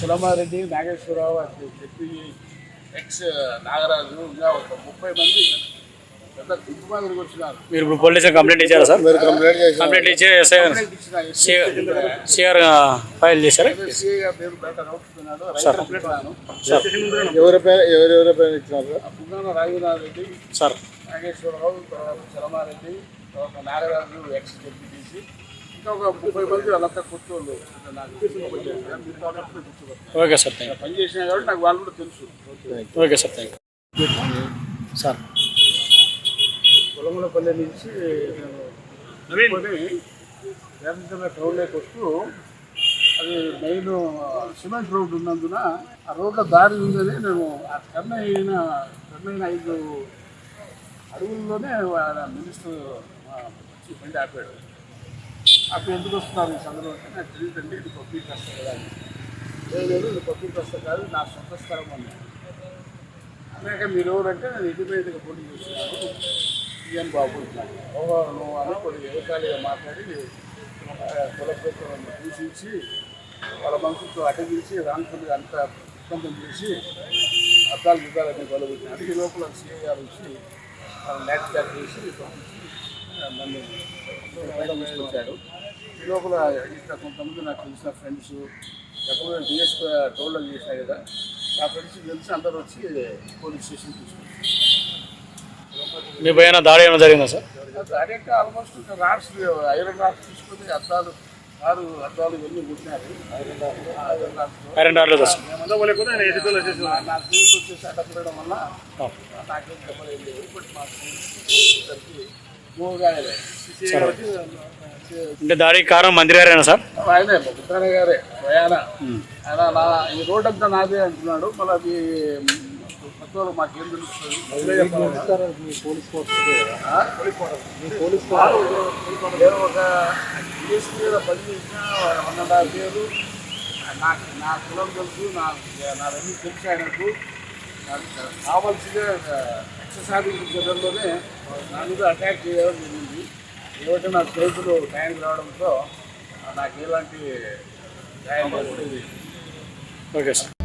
చిలమారెడ్డి నాగేశ్వరరావు అది చెప్పి ఎక్స్ నాగరాజు ఇంకా ఒక ముప్పై మంది పెద్ద వచ్చినారు. మీరు ఇప్పుడు పోలీస్ కంప్లైంట్ ఇచ్చారా సార్? మీరు కంప్లైంట్ చేశారు. కంప్లైంట్ ఇచ్చి సిఆర్ ఫైల్ చేశారా? ఎస్సీ పేరు బయట నడుపుతున్నాడు సార్. రైతు కంప్లైంట్ సార్. ఎవరి పేరు ఎవరెవరి పేరు ఇచ్చినారు పున్నాన రాఘవనాథ్ రెడ్డి సార్. నాగేశ్వరరావు తర్వాత నాగరాజు ఎక్స్ డిప్యూటీసీ ఇంకా ఒక ముప్పై మంది వాళ్ళంతా కొత్తోళ్ళు నాకు మీతో ఉన్నప్పుడు గుర్తుపట్టాను. ఓకే సార్ పని చేసినా కాబట్టి నాకు వాళ్ళు కూడా తెలుసు okay sir thank you sir Polamlapalli నుంచి నేను వేరంతల టౌన్లోకి వస్తూ అది మెయిన్ సిమెంట్ రోడ్డు ఉన్నందున ఆ రోడ్లో దారి ఉందని నేను ఆ టర్న్ అయిన టర్న్ అయిన ఐదు అడుగుల్లోనే వాళ్ళ మినిస్టర్ వచ్చి బండి ఆపాడు అప్పుడు ఎందుకు వస్తున్నారు ఈ సందర్భంలో? అంటే నాకు తెలియదండి ఇది పబ్లిక్ ట్రస్ట్ కదా లేదు ఇది పబ్లిక్ ట్రస్ట్ కాదు నా సొంత స్థలం అన్నాను అన్నాక మీరు ఎవరంటే నేను ఇండిపెండెంట్గా పోటీ చేస్తున్నాను. ఈఎన్ బాబు ఓహో నువ్వు అని కొన్ని ఎగతాళిగా మాట్లాడి కులప్రతులను దూషించి వాళ్ళ మనసుతో అటగించి రాంకులుగా అంత ఇబ్బందులు చేసి అద్దాలు యుద్ధాలన్నీ గొలవెట్టినాడు ఈ లోపల సీఏ గారు వచ్చి వాళ్ళని ల్యాక్ చేసి పంపించి నన్ను బయట తీసుకొచ్చాడు ఈ లోపల ఇక్కడ కొంతమంది నాకు తెలిసిన ఫ్రెండ్స్ ఎప్పుడు డిఎస్పీ టోల్లో చేసినా కదా ఆ ఫ్రెండ్స్ తెలిసి అందరూ వచ్చి పోలీస్ స్టేషన్ తీసుకొచ్చారు. మీ పైన దాడి ఏమైనా జరిగిందా సార్? అదేంటే ఆల్మోస్ట్ ఇంకా రాడ్స్ ఐరన్ రాడ్స్ తీసుకొని అద్దాలు ఆరు అద్దాలు ఇవన్నీ కుట్టినారు. ఐరన్ సార్ నాకు ఫీల్డ్ వచ్చేసి అడ్డపడడం వల్ల నాకేం లేవు బట్ కాబట్టి అంటే దాడికి కారణం మంత్రి గారేనా సార్ ఆయనే బుద్ధానే గారే ప్రయాణ ఆయన నా ఈ రోడ్ అంతా నాదే అంటున్నాడు మళ్ళీ అది కొత్త మాకేం తెలుస్తుంది ఆ? నేను ఒక డిఎస్పీ మీద పని చేసిన వన్ అండ్ హాఫ్ ఇయర్ నాకు నా కులం తెలుసు నా నావన్నీ తెలుసు ఆయనకు నాకు కావాల్సిన ఎక్సర్సైజ్ జగన్లోనే నా అటాక్ చేయడం జరిగింది. ఏమంటే నా చేతులు టైంకి రావడంతో నాకు ఎలాంటి గాయం ఓకే సార్